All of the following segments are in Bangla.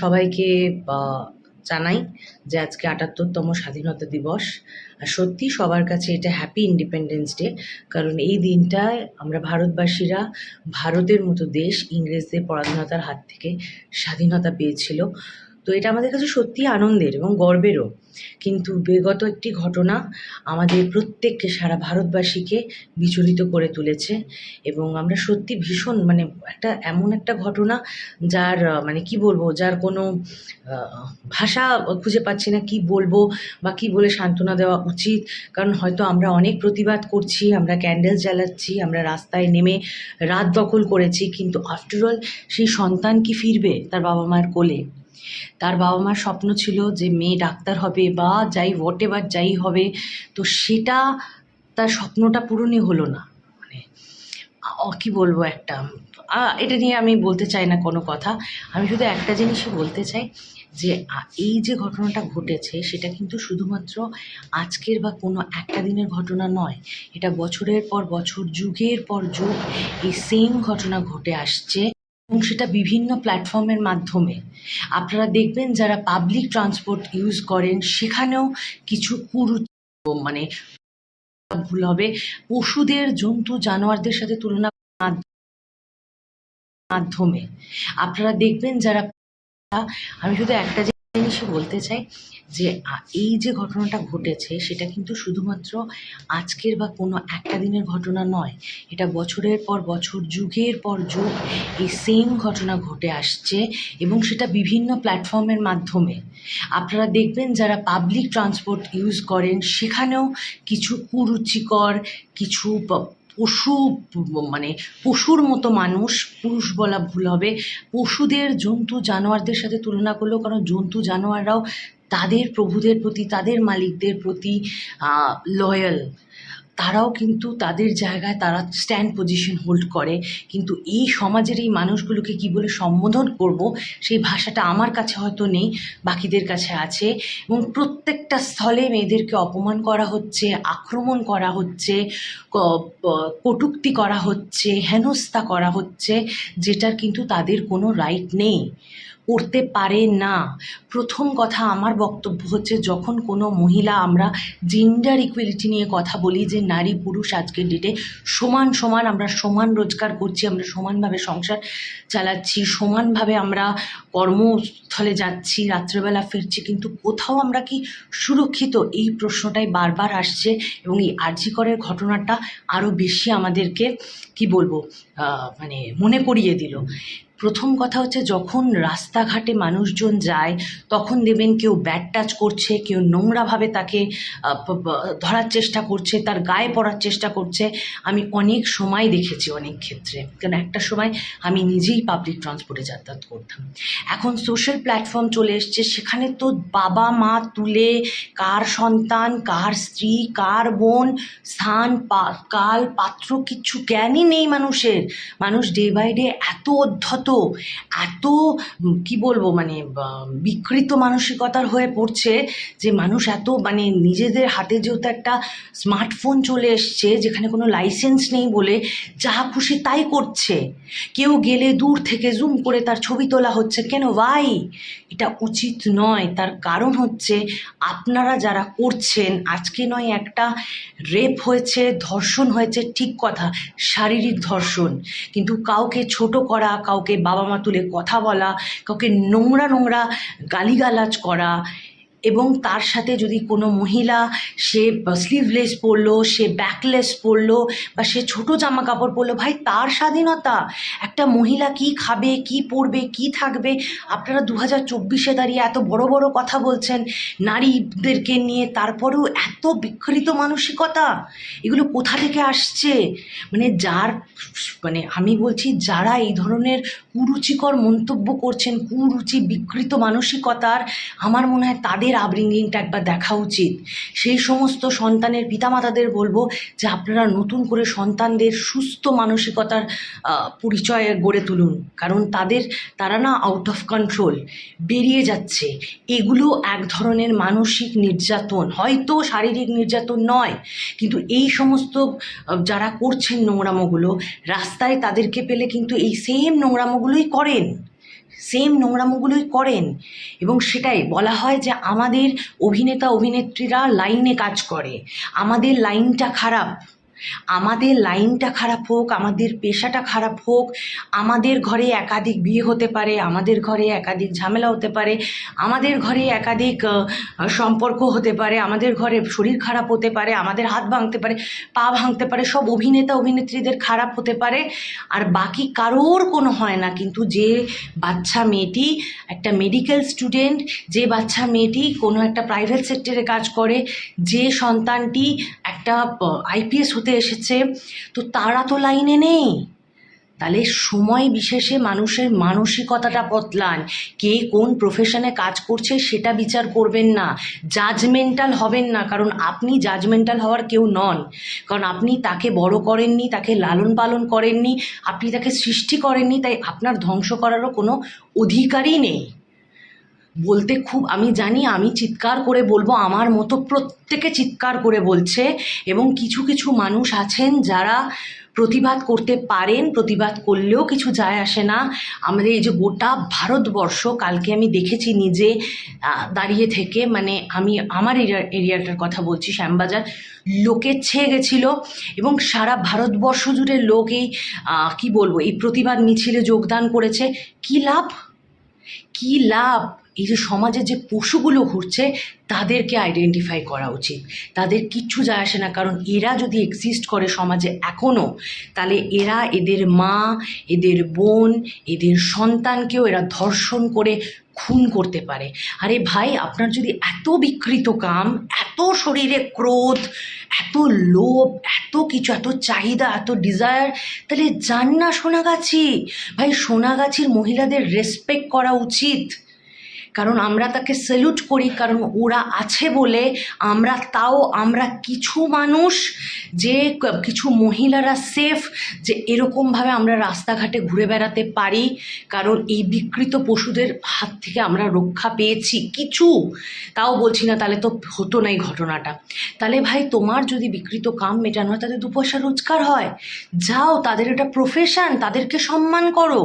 সবাইকে জানাই যে আজকে আটাত্তরতম স্বাধীনতা দিবস। আর সত্যি সবার কাছে এটা হ্যাপি ইন্ডিপেন্ডেন্স ডে কারণ এই দিনটায় আমরা ভারতবাসীরা ভারতের মতো দেশ ইংরেজদের পরাধীনতার হাত থেকে স্বাধীনতা পেয়েছিল। তো এটা আমাদের কাছে সত্যি আনন্দের এবং গর্বেরও। কিন্তু বিগত একটি ঘটনা আমাদের প্রত্যেককে, সারা ভারতবাসীকে বিচলিত করে তুলেছে এবং আমরা সত্যি ভীষণ মানে একটা এমন একটা ঘটনা যার মানে কি বলব, যার কোনো ভাষা খুঁজে পাচ্ছি না কি বলব বা কি বলে সান্ত্বনা দেওয়া উচিত। কারণ হয়তো আমরা অনেক প্রতিবাদ করছি, আমরা ক্যান্ডেল জ্বালাচ্ছি আমরা রাস্তায় নেমে রাত দখল করেছি, কিন্তু আফটারঅল সেই সন্তান কি ফিরবে তার বাবা মায়ের কোলে? তার বাবা মার স্বপ্ন ছিল যে মেয়ে ডাক্তার হবে বা যাই হোয়াট এভার যাই হবে, তো সেটা তার স্বপ্নটা পূরণই হলো না। মানে কি বলব একটা এটা নিয়ে আমি বলতে চাই না কোনো কথা। আমি শুধু একটা জিনিসই বলতে চাই যে এই যে ঘটনাটা ঘটেছে, সেটা কিন্তু শুধুমাত্র আজকের বা কোনো একটা দিনের ঘটনা নয়। এটা বছরের পর বছর, যুগের পর যুগ, এই সেম ঘটনা ঘটে আসছে। এবং সেটা বিভিন্ন প্ল্যাটফর্মের মাধ্যমে। আপনারা দেখবেন যারা পাবলিক ট্রান্সপোর্ট ইউজ করেন, সেখানেও কিছু কুরু মানে ভুল হবে। পশুদের, জন্তু, জানোয়ারদের সাথে তুলনা মাধ- মাধ্যমে। আপনারা দেখবেন যারা আমি শুধু একটা জিনিসই বলতে চাই যে এই যে ঘটনাটা ঘটেছে, সেটা কিন্তু শুধুমাত্র আজকের বা কোনো একটা দিনের ঘটনা নয়, এটা বছরের পর বছর, যুগের পর যুগ এই সেম ঘটনা ঘটে আসছে এবং সেটা বিভিন্ন প্ল্যাটফর্মের মাধ্যমে। আপনারা দেখবেন যারা পাবলিক ট্রান্সপোর্ট ইউজ করেন, সেখানেও কিছু কুরুচিকর, কিছু পশু মানে পশুর মতো মানুষ, পুরুষ বলা ভুল হবে। পশুদের জন্তু জানোয়ারদের সাথে তুলনা করলেও, কারণ জন্তু জানোয়াররাও তাদের প্রভুদের প্রতি, তাদের মালিকদের প্রতি লয়াল তারাও কিন্তু তাদের জায়গায় তারা স্ট্যান্ড পজিশন হোল্ড করে। কিন্তু এই সমাজের এই মানুষগুলোকে কি বলে সম্বোধন করব, সেই ভাষাটা আমার কাছে হয়তো নেই, বাকিদের কাছে আছে। এবং প্রত্যেকটা স্থলে মেয়েদেরকে অপমান করা হচ্ছে, আক্রমণ করা হচ্ছে কটুক্তি করা হচ্ছে, হেনস্থা করা হচ্ছে, যেটার কিন্তু তাদের কোনো রাইট নেই। করতে পারে না। প্রথম কথা আমার বক্তব্য হচ্ছে, যখন কোনো মহিলা আমরা জেন্ডার ইকুয়ালিটি নিয়ে কথা বলি, যে নারী পুরুষ আজকের ডেটে সমান সমান আমরা সমান রোজগার করছি, আমরা সমানভাবে সংসার চালাচ্ছি, সমানভাবে আমরা কর্মস্থলে যাচ্ছি, রাত্রেবেলা ফিরছি, কিন্তু কোথাও আমরা কি সুরক্ষিত? এই প্রশ্নটাই বারবার আসছে এবং এই আর্যিকরের ঘটনাটা আরও বেশি আমাদেরকে কি বলব মানে মনে করিয়ে দিল। প্রথম কথা হচ্ছে যখন রাস্তাঘাটে মানুষজন যায়, তখন দেবেন কেউ ব্যাট টাচ করছে, কেউ নোংরাভাবে তাকে ধরার চেষ্টা করছে, তার গায়ে পড়ার চেষ্টা করছে। আমি অনেক সময় দেখেছি অনেক ক্ষেত্রে। কারণ একটা সময় আমি নিজেই পাবলিক ট্রান্সপোর্টে যাতায়াত করতাম। এখন সোশ্যাল প্ল্যাটফর্ম চলে এসছে, সেখানে তো বাবা মা তুলে কার সন্তান, কার স্ত্রী, কার বোন, স্থান কাল, পাত্র কিচ্ছু জ্ঞানই নেই মানুষের। মানুষ ডে বাই ডে এত অধ্যত এত উম, কি বলব মানে বিকৃত মানসিকতার হয়ে পড়ছে যে মানুষ এত মানে নিজেদের হাতে যেহেতু একটা স্মার্টফোন চলে এসছে যেখানে কোনো লাইসেন্স নেই বলে যা খুশি তাই করছে। কেউ গেলে দূর থেকে জুম করে তার ছবি তোলা হচ্ছে। কেন? ভাই এটা উচিত নয়। তার কারণ হচ্ছে আপনারা যারা করছেন আজকে নয় একটা রেপ হয়েছে ধর্ষণ হয়েছে ঠিক কথা শারীরিক ধর্ষণ। কিন্তু কাউকে ছোট করা কাউকে বাবা মা তুলে কথা বলা, কাউকে নোংরা নোংরা গালিগালাজ করা এবং তার সাথে যদি কোনো মহিলা সে স্লিভলেস পরলো, সে ব্যাকলেস পরলো বা সে ছোট জামা কাপড় পরলো, ভাই তার স্বাধীনতা। একটা মহিলা কি খাবে, কি পরবে, কি থাকবে? আপনারা দু হাজার চব্বিশে দাঁড়িয়ে এত বড় বড় কথা বলছেন, নারীদেরকে নিয়ে তারপরেও এত বিকৃত মানসিকতা, এগুলো কোথা থেকে আসছে? মানে যার মানে আমি বলছি, যারা এই ধরনের কুরুচিকর মন্তব্য করছেন, কুরুচি বিকৃত মানসিকতার, আমার মনে হয় তাদের আপব্রিঙ্গিংটা একবার দেখা উচিত। সেই সমস্ত সন্তানের পিতামাতাদের বলব যে, আপনারা নতুন করে সন্তানদের সুস্থ মানসিকতার পরিচয় গড়ে তুলুন। কারণ তাদের, তারা না আউট অফ কন্ট্রোল বেরিয়ে যাচ্ছে। এগুলো এক ধরনের মানসিক নির্যাতন। হয়তো শারীরিক নির্যাতন নয়, কিন্তু এই সমস্ত যারা করছেন নোংরামোগুলো রাস্তায় তাদেরকে পেলে কিন্তু এই সেম নোংরামোগুলোই করেন। সেম নোংরামোগুলোই করেন। এবং সেটাই বলা হয় যে আমাদের অভিনেতা অভিনেত্রীরা লাইনে কাজ করে। আমাদের লাইনটা খারাপ। আমাদের লাইনটা খারাপ হোক, আমাদের পেশাটা খারাপ হোক, আমাদের ঘরে একাধিক বিয়ে হতে পারে, আমাদের ঘরে একাধিক ঝামেলা হতে পারে, আমাদের ঘরে একাধিক সম্পর্ক হতে পারে, আমাদের ঘরে শরীর খারাপ হতে পারে, আমাদের হাত ভাঙতে পারে, পা ভাঙতে পারে, সব অভিনেতা, অভিনেত্রীদের খারাপ হতে পারে, আর বাকি কারোর কোনো হয় না। কিন্তু যে বাচ্চা মেয়েটি একটা মেডিকেল স্টুডেন্ট যে বাচ্চা মেয়েটি কোনো একটা প্রাইভেট সেক্টরে কাজ করে, যে সন্তানটি একটা আইপিএস হতে এসেছে, তো তারা তো লাইনে নেই। তাহলে সময় বিশেষে মানুষের মানসিকতাটা বদলান। কে কোন প্রফেশনে কাজ করছে সেটা বিচার করবেন না। জাজমেন্টাল হবেন না, কারণ আপনি জাজমেন্টাল হওয়ার কেউ নন। কারণ আপনি তাকে বড় করেননি, তাকে লালন পালন করেননি, আপনি তাকে সৃষ্টি করেননি, তাই আপনার ধ্বংস করারও কোনো অধিকারই নেই। বলতে খুব, আমি জানি, আমি চিৎকার করে বলব, আমার মতো প্রত্যেকে চিৎকার করে বলছে এবং কিছু কিছু মানুষ আছেন যারা প্রতিবাদ করতে পারেন, প্রতিবাদ করলেও কিছু যায় আসে না। আমাদের এই যে গোটা ভারতবর্ষ, কালকে আমি দেখেছি নিজে দাঁড়িয়ে থেকে মানে আমি আমার এরিয়া, এরিয়াটার কথা বলছি, শ্যামবাজার, লোকে ছেয়ে গেছিল এবং সারা ভারতবর্ষ জুড়ে লোক এই কী বলব, এই প্রতিবাদ মিছিলে যোগদান করেছে। কী লাভ? কী লাভ? এই যে সমাজে যে পশুগুলো ঘুরছে, তাদেরকে আইডেন্টিফাই করা উচিত। তাদের কিচ্ছু যায় আসে না, কারণ এরা যদি এক্সিস্ট করে সমাজে এখনও তাহলে এরা এদের মা, এদের বোন, এদের সন্তানকেও এরা ধর্ষণ করে খুন করতে পারে। আরে ভাই, আপনার যদি এত বিকৃত কাম, এত শরীরে ক্রোধ, এত লোভ, এত কিছু, এত চাহিদা, এত ডিজায়ার তাহলে যান না সোনাগাছি। ভাই, সোনাগাছির মহিলাদের রেসপেক্ট করা উচিত। কারণ আমরা তাকে স্যালুট করি, কারণ ওরা আছে বলে আমরা তাও আমরা কিছু মানুষ যে কিছু মহিলারা সেফ যে এরকমভাবে আমরা রাস্তাঘাটে ঘুরে বেড়াতে পারি। কারণ এই বিকৃত পশুদের হাত থেকে আমরা রক্ষা পেয়েছি। কিছু, তাও বলছি না, তাহলে তো হতো না এই ঘটনাটা। তাহলে ভাই, তোমার যদি বিকৃত কাম মেটানো হয় তাদের দু পয়সা রোজগার হয়। যাও, তাদের এটা প্রফেশন তাদেরকে সম্মান করো।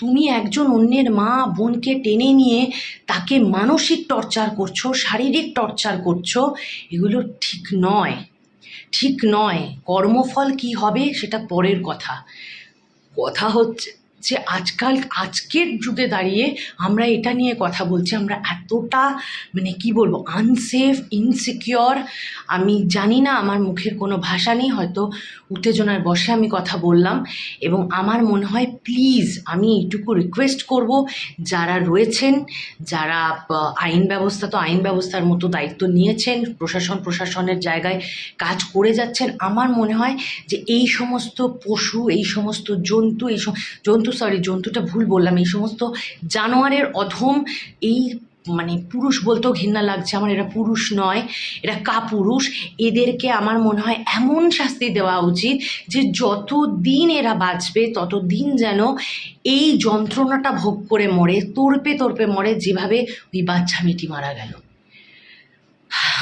তুমি একজন অন্যের মা, বোনকে টেনে নিয়ে তাকে মানসিক টর্চার করছ, শারীরিক টর্চার করছ, এগুলো ঠিক নয়। ঠিক নয়। কর্মফল কি হবে সেটা পরের কথা। কথা হচ্ছে যে আজকাল, আজকের যুগে দাঁড়িয়ে আমরা এটা নিয়ে কথা বলছি, আমরা এতটা মানে কি বলব আনসেফ ইনসিকিওর আমি জানি না, আমার মুখের কোনো ভাষা নেই, হয়তো উত্তেজনার বসে আমি কথা বললাম এবং আমার মনে হয় প্লিজ আমি এইটুকু রিকোয়েস্ট করব যারা রয়েছেন, যারা আইন ব্যবস্থা তো আইন ব্যবস্থার মতো দায়িত্ব নিয়েছেন, প্রশাসন প্রশাসনের জায়গায় কাজ করে যাচ্ছেন, আমার মনে হয় যে এই সমস্ত পশু, এই সমস্ত জন্তু, এই জন্তু সরি জন্তুটা ভুল বললাম, এই সমস্ত জানোয়ারের অধম এই মানে পুরুষ বলতেও ঘৃণা লাগছে, আমার এরা পুরুষ নয়, এরা কাপুরুষ। এদেরকে আমার মনে হয় এমন শাস্তি দেওয়া উচিত যে যত দিন এরা বাঁচবে তত দিন যেন এই যন্ত্রণাটা ভোগ করে মরে, তর্পে তর্পে মরে যেভাবে ওই বাচ্চা মেয়েটি মারা গেল।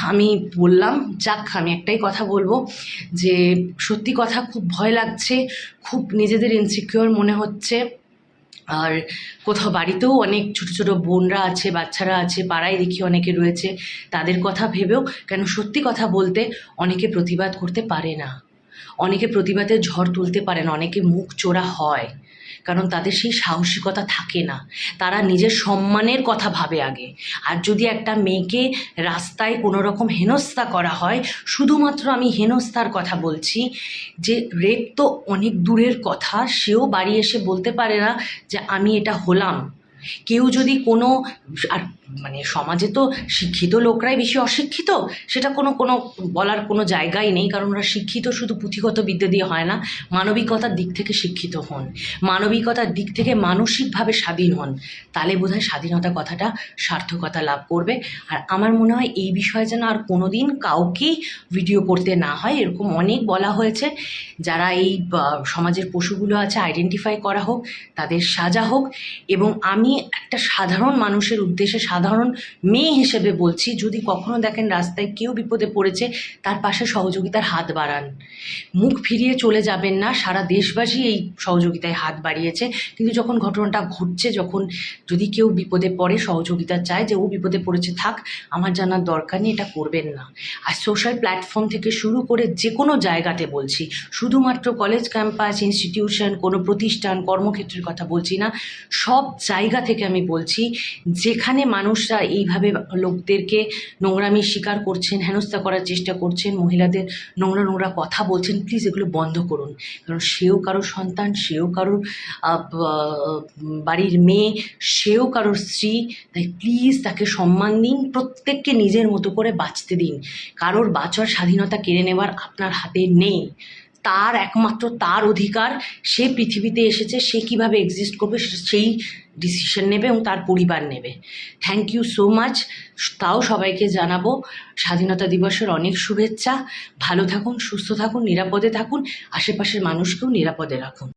আমি বললাম, যাক, আমি একটাই কথা বলব যে সত্যি কথা খুব ভয় লাগছে, খুব নিজেদের ইনসিকিওর মনে হচ্ছে। আর কোথাও বাড়িতেও অনেক ছোট ছোট বোনরা আছে, বাচ্চারা আছে, পাড়ায় দেখি অনেকে রয়েছে, তাদের কথা ভেবেও কেন সত্যি কথা বলতে অনেকে প্রতিবাদ করতে পারে না। অনেকে প্রতিবাদের ঝড় তুলতে পারে না, অনেকে মুখ চোরা হয়। কারণ তাদের সেই সাহসিকতা থাকে না। তারা নিজের সম্মানের কথা ভাবে আগে। আর যদি একটা মেয়েকে রাস্তায় কোনো রকম হেনস্থা করা হয়, শুধুমাত্র আমি হেনস্থার কথা বলছি, যে রেপ তো অনেক দূরের কথা, সেও বাড়ি এসে বলতে পারে না যে আমি এটা হলাম। কেউ যদি কোনো, আর মানে সমাজে তো শিক্ষিত লোকরাই বেশি অশিক্ষিত, সেটা কোনো কোনো বলার কোনো জায়গাই নেই, কারণ ওরা শিক্ষিত শুধু পুঁথিগত বিদ্যা দিয়ে হয় না, মানবিকতার দিক থেকে শিক্ষিত হন। মানবিকতার দিক থেকে মানসিকভাবে স্বাধীন হন। তাহলে বোধহয় স্বাধীনতা কথাটা সার্থকতা লাভ করবে। আর আমার মনে হয় এই বিষয়ে যেন আর কোনো দিন কাউকেই ভিডিও করতে না হয়, এরকম অনেক বলা হয়েছে। যারা এই সমাজের পশুগুলো আছে আইডেন্টিফাই করা হোক, তাদের সাজা হোক। এবং আমি একটা সাধারণ মানুষের উদ্দেশ্যে সাধারণ মেয়ে হিসেবে বলছি, যদি কখনো দেখেন রাস্তায় কেউ বিপদে পড়েছে, তার পাশে সহযোগিতার হাত বাড়ান। মুখ ফিরিয়ে চলে যাবেন না, সারা দেশবাসী এই সহযোগিতায় হাত বাড়িয়েছে। কিন্তু যখন ঘটনাটা ঘটছে, যখন যদি কেউ বিপদে পড়ে, সহযোগিতা চায় যে ও বিপদে পড়েছে, থাক, আমার জানার দরকার নেই, এটা করবেন না। আর সোশ্যাল প্ল্যাটফর্ম থেকে শুরু করে যে কোনো জায়গাতে বলছি, শুধুমাত্র কলেজ ক্যাম্পাস ইনস্টিটিউশন কোনো প্রতিষ্ঠান, কর্মক্ষেত্রের কথা বলছি না, সব জায়গা থেকে আমি বলছি, যেখানে মানুষরা এইভাবে লোকদেরকে নোংরামির শিকার করছেন, হেনস্থা করার চেষ্টা করছেন, মহিলাদের নোংরা নোংরা কথা বলছেন প্লিজ এগুলো বন্ধ করুন। কারণ সেও কারোর সন্তান, সেও কারোর বাড়ির মেয়ে, সেও কারোর স্ত্রী, তাই প্লিজ তাকে সম্মান দিন, প্রত্যেককে নিজের মতো করে বাঁচতে দিন। কারোর বাঁচার স্বাধীনতা কেড়ে নেওয়ার আপনার হাতে নেই। তার একমাত্র তার অধিকার, সে পৃথিবীতে এসেছে, সে কীভাবে এক্সিস্ট করবে সেই ডিসিশন নেবে এবং তার পরিবার নেবে। থ্যাংক ইউ সো মাচ তাও সবাইকে জানাব, স্বাধীনতা দিবসের অনেক শুভেচ্ছা। ভালো থাকুন, সুস্থ থাকুন, নিরাপদে থাকুন। আশেপাশের মানুষকেও নিরাপদে রাখুন।